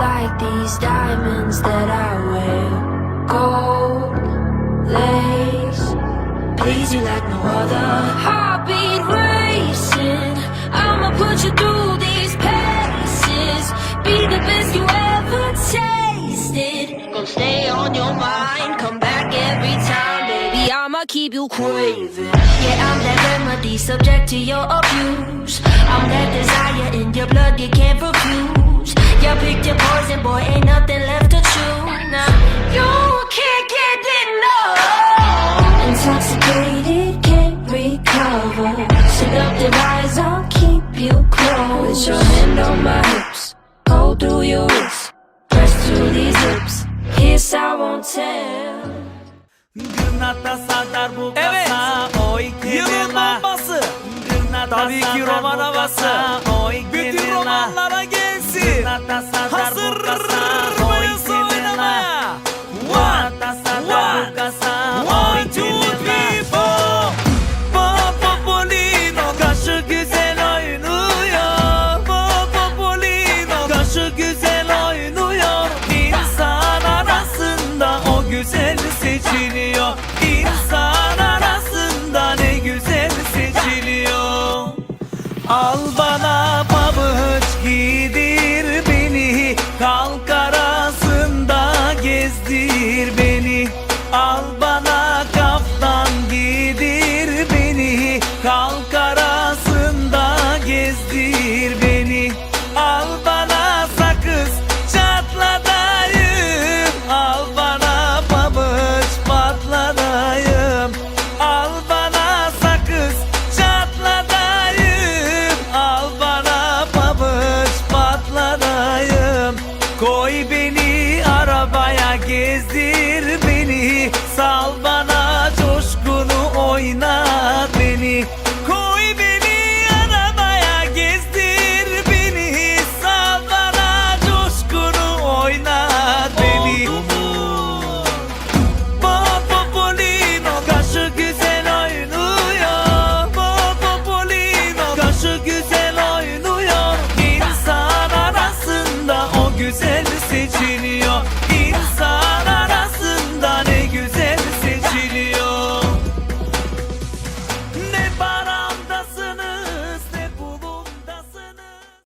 like these diamonds that I wear. Gold lace, please you like no other. Heartbeat racing, I'ma put you through these paces. Be the best you ever tasted. Gonna stay on your mind, come back every time, baby. I'ma keep you craving. Yeah, I'm that remedy, subject to your abuse. I'm that desire Kiss, I won't tell. Gırnata bu Evet. kasa oy Yılın bombası. Tabii ki sadar roman bu havası. Bütün romanlara gelsin. Gırnata sadar gezdir beni Al bana kaftan giydir beni. Kalk arasında gezdir beni. Al bana sakız çatladayım. Al bana pabuç patladayım. Al bana sakız çatladayım. Al bana pabuç patladayım. Koy